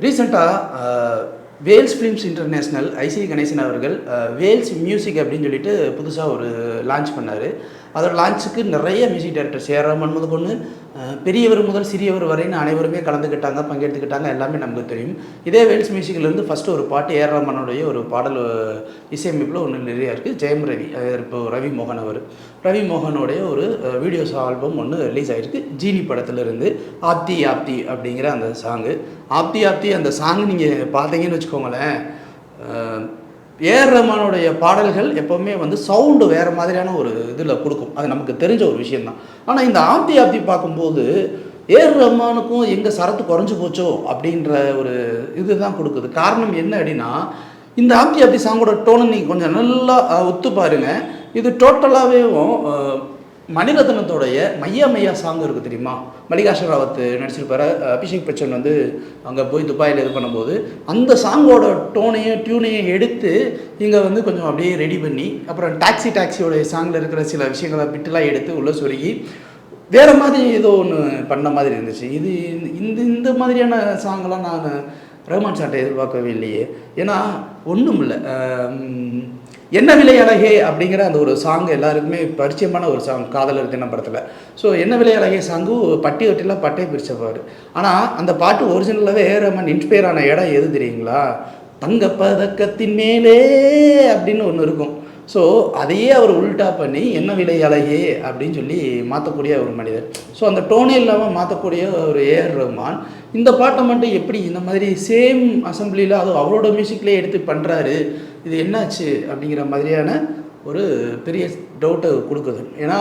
ரீசெண்டாக Vels films international IC Ganesan அவர்கள் Vels music அப்படின்னு சொல்லிட்டு புதுசாக ஒரு லான்ச் பண்ணார். அதோட லான்ச்சுக்கு நிறைய மியூசிக் டைரக்டர்ஸ் சேரமன் முதல் கொண்டு பெரியவர் முதல் சிறியவர் வரைன்னு அனைவருமே கலந்துக்கிட்டாங்க பங்கெடுத்துக்கிட்டாங்க எல்லாமே நமக்கு தெரியும். இதே வேல்ஸ் மியூசிக்லேருந்து ஃபஸ்ட்டு ஒரு பாட்டு ஏஆர் ரஹ்மானுடைய ஒரு பாடல் இசையமைப்பில் ஒன்று நிறையா இருக்குது ஜெயம் ரவி இப்போ ரவி மோகன் அவர். ரவி மோகனுடைய ஒரு வீடியோஸ் ஆல்பம் ஒன்று ரிலீஸ் ஆகிருக்கு ஜீனி படத்துலேருந்து ஆப்தி ஆப்தி அப்படிங்கிற அந்த சாங்கு ஆப்தி ஆப்தி அந்த சாங் நீங்கள் பார்த்தீங்கன்னு வச்சுக்கோங்களேன். ஏஆர் ரஹ்மானுடைய பாடல்கள் எப்போவுமே வந்து சவுண்டு வேறு மாதிரியான ஒரு இதில் கொடுக்கும். அது நமக்கு தெரிஞ்ச ஒரு விஷயந்தான் ஆனால் இந்த ஆப்தி ஆப்தி பார்க்கும்போது ஏஆர் ரஹ்மானுக்கும் எங்கே சரத்து குறைஞ்சி போச்சோ அப்படின்ற ஒரு இதுதான் கொடுக்குது. காரணம் என்ன அப்படின்னா இந்த ஆப்தி ஆப்தி சாங்கோட டோனை நீங்கள் கொஞ்சம் நல்லா ஒத்து பாருங்க. இது டோட்டலாகவே மணிரத்னத்தோடைய மையா மையா சாங் இருக்குது தெரியுமா? மல்லிகா ராவத் நடிச்சிருப்பாரு. அபிஷேக் பச்சன் வந்து அங்கே போய் துபாயில் இது பண்ணும்போது அந்த சாங்கோட டோனையும் டியூனையும் எடுத்து இங்கே வந்து கொஞ்சம் அப்படியே ரெடி பண்ணி அப்புறம் டாக்ஸி டாக்ஸியோடைய சாங்கில் இருக்கிற சில விஷயங்களை பிட்டுலாம் எடுத்து உள்ளே சொருகி வேறு மாதிரி ஏதோ ஒன்று பண்ண மாதிரி இருந்துச்சு. இது இந்த இந்த மாதிரியான சாங்கெல்லாம் நான் ரஹ்மான் சாட்டை எதிர்பார்க்கவே இல்லையே. ஏன்னா ஒன்றும் இல்லை என்ன விலை அழகே அப்படிங்கிற அந்த ஒரு சாங் எல்லாருக்குமே பரிச்சயமான ஒரு சாங் காதலர் தினம் படத்தில். ஸோ என்ன விலை அழகே சாங்கு பட்டி ஒட்டிலாம் பட்டை பிரிச்சப்பாரு ஆனால் அந்த பாட்டு ஒரிஜினலாகவே ரமன் இன்ஸ்பயர் ஆன இடம் எது தெரியுங்களா? தங்க பதக்கத்தின் மேலே அப்படின்னு ஒன்று இருக்கும். ஸோ அதையே அவர் உல்டா பண்ணி என்ன விலை அழகே? அப்படின்னு சொல்லி மாற்றக்கூடிய ஒரு மனிதர். ஸோ அந்த டோனே இல்லாமல் மாற்றக்கூடிய ஒரு ஏஆர் ரஹ்மான் இந்த பாட்டை மட்டும் எப்படி இந்த மாதிரி சேம் அசம்பிளியில் அதுவும் அவரோட மியூசிக்லேயே எடுத்து பண்ணுறாரு இது என்னாச்சு அப்படிங்கிற மாதிரியான ஒரு பெரிய டவுட்டை கொடுக்குது. ஏன்னா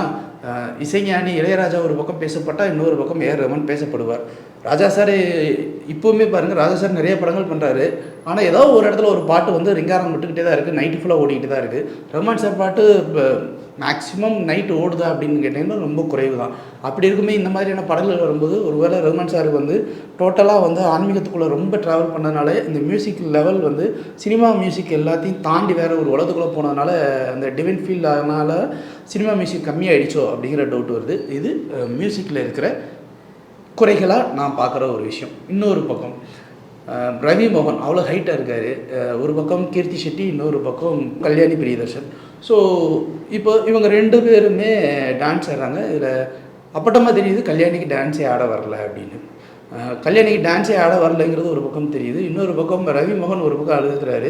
இசைஞானி இளையராஜா ஒரு பக்கம் பேசப்பட்டால் இன்னொரு பக்கம் ஏஆர் ரமன் பேசப்படுவார். ராஜா சார் இப்போவுமே பாருங்கள் ராஜா சார் நிறைய படங்கள் பண்ணுறாரு ஆனால் ஏதோ ஒரு இடத்துல ஒரு பாட்டு வந்து ரிங்காரம் விட்டுக்கிட்டே தான் இருக்குது நைட்டு ஃபுல்லாக ஓடிக்கிட்டு தான் இருக்குது ரமன் சார் பாட்டு இப்போ மேக்ஸிமம் நைட்டு ஓடுதா அப்படின்னு கேட்டிங்கன்னா ரொம்ப குறைவு தான் அப்படி இருக்குமே இந்த மாதிரியான படங்கள் வரும்போது ஒருவேளை ரகுமான் சாருக்கு வந்து டோட்டலாக வந்து ஆன்மீகத்துக்குள்ளே ரொம்ப ட்ராவல் பண்ணதுனால இந்த மியூசிக் லெவல் வந்து சினிமா மியூசிக் எல்லாத்தையும் தாண்டி வேறு ஒரு உலகத்துக்குள்ளே போனதுனால அந்த டிவைன் ஃபீல் அதனால் சினிமா மியூசிக் கம்மியாயிடுச்சோ அப்படிங்கிற டவுட் வருது. இது மியூசிக்கில் இருக்கிற குறைகளாக நான் பார்க்குற ஒரு விஷயம். இன்னொரு பக்கம் ரவி மோகன் அவ்வளோ ஹைட்டாக இருக்கார். ஒரு பக்கம் கீர்த்தி செட்டி இன்னொரு பக்கம் கல்யாணி பிரியதர்ஷன். ஸோ இப்போ இவங்க ரெண்டு பேருமே டான்ஸ் ஆடுறாங்க. இதில் அப்பட்டமாக தெரியுது கல்யாணிக்கு டான்ஸே ஆட வரல அப்படின்னு. கல்யாணிக்கு டான்ஸே ஆட வரலைங்கிறது ஒரு பக்கம் தெரியுது. இன்னொரு பக்கம் ரவி மோகன் ஒரு பக்கம் அழுதுறாரு.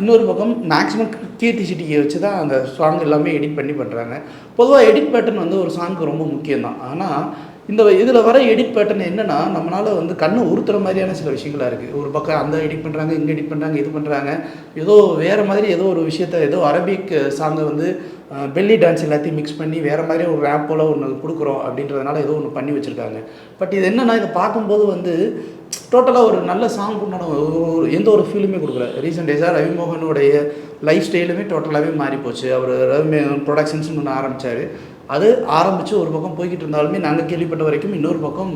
இன்னொரு பக்கம் மேக்ஸிமம் கீர்த்தி சிட்டியை வச்சு தான் அந்த சாங் எல்லாமே எடிட் பண்ணி பண்ணுறாங்க பொதுவாக எடிட் பேட்டர்ன் வந்து ஒரு சாங்க்கு ரொம்ப முக்கியம் தான் ஆனால் இந்த இதில் வர எடிட் பேட்டர்ன் என்னன்னா நம்மளால் வந்து கண்ணை உறுத்துற மாதிரியான சில விஷயங்களா இருக்குது ஒரு பக்கம் அந்த எடிட் பண்ணுறாங்க இங்கே எடிட் பண்ணுறாங்க இது பண்ணுறாங்க ஏதோ வேறு மாதிரி ஏதோ ஒரு விஷயத்த ஏதோ அரபிக் சாங்கை வந்து பெல்லி டான்ஸ் எல்லாத்தையும் மிக்ஸ் பண்ணி வேறு மாதிரி ஒரு ரேப் போல் ஒன்று கொடுக்குறோம் அப்படின்றதுனால ஏதோ ஒன்று பண்ணி வச்சுருக்காங்க. பட் இது என்னென்னா இதை பார்க்கும்போது வந்து டோட்டலாக ஒரு நல்ல சாங் உண்டான ஒரு- ஒரு எந்த ஒரு ஃபீலுமே கொடுக்கல. ரீசெண்ட் டேஸாக ரவிமோகனுடைய லைஃப் ஸ்டைலுமே டோட்டலாகவே மாறி போச்சு அவர் ரவி ப்ரொடக்ஷன்ஸ்னு ஒன்று ஆரம்பித்தார் அது ஆரம்பித்து ஒரு பக்கம் போய்கிட்டு இருந்தாலுமே நாங்கள் கேள்விப்பட்ட வரைக்கும் இன்னொரு பக்கம்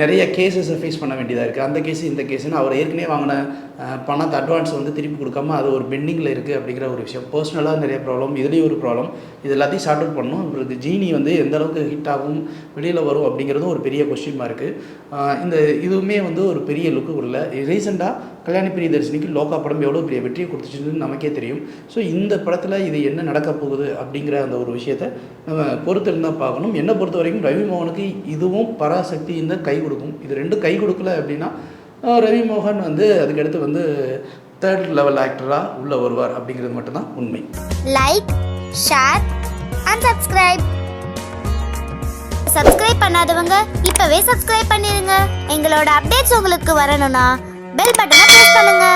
நிறைய கேசஸை ஃபேஸ் பண்ண வேண்டியதாக இருக்குது அந்த கேஸ் இந்த கேஸ்னு அவர் ஏற்கனவே வாங்கின பணத்தை அட்வான்ஸ் வந்து திருப்பி கொடுக்காம அது ஒரு பெண்டிங்கில் இருக்குது அப்படிங்கிற ஒரு விஷயம். பர்சனலாக நிறைய ப்ராப்ளம் இதுலேயும் ஒரு ப்ராப்ளம் இது எல்லாத்தையும் சார்ட் அவுட் பண்ணணும். இவருக்கு ஜீனி வந்து எந்த அளவுக்கு ஹிட் ஆகும் வெளியில் வரும் அப்படிங்கிறதும் ஒரு பெரிய கொஸ்டின் இருக்குது இந்த இதுவுமே வந்து ஒரு பெரிய லுக்கு உள்ள ரீசெண்டாக கல்யாணி பிரியதர்ஷினிக்கு லோகா படம் எவ்வளோ பெரிய வெற்றியை கொடுத்துச்சுன்னு நமக்கே தெரியும். ஸோ இந்த படத்தில் இது என்ன நடக்க போகுது அப்படிங்கிற அந்த ஒரு விஷயத்தை நம்ம பொறுத்திருந்தால் பார்க்கணும். என்னை பொறுத்த வரைக்கும் ரவி மோகனுக்கு இதுவும் பராசக்தி இந்த கை கொடுக்கும். இது ரெண்டும் கை கொடுக்கல அப்படின்னா ரவி மோகன் வந்து அதுக்கடுத்து வந்து தேர்ட் லெவல் ஆக்டராக உள்ளே வருவார் அப்படிங்கிறது மட்டும்தான் உண்மை. Like share and subscribe subscribe பண்ணாதவங்க இப்பவே சப்ஸ்கிரைப் பண்ணிருங்க. எங்களோட அப்டேட்ஸ் உங்களுக்கு வரணும்னா பெல் பட்டனை ப்ரெஸ் பண்ணுங்க.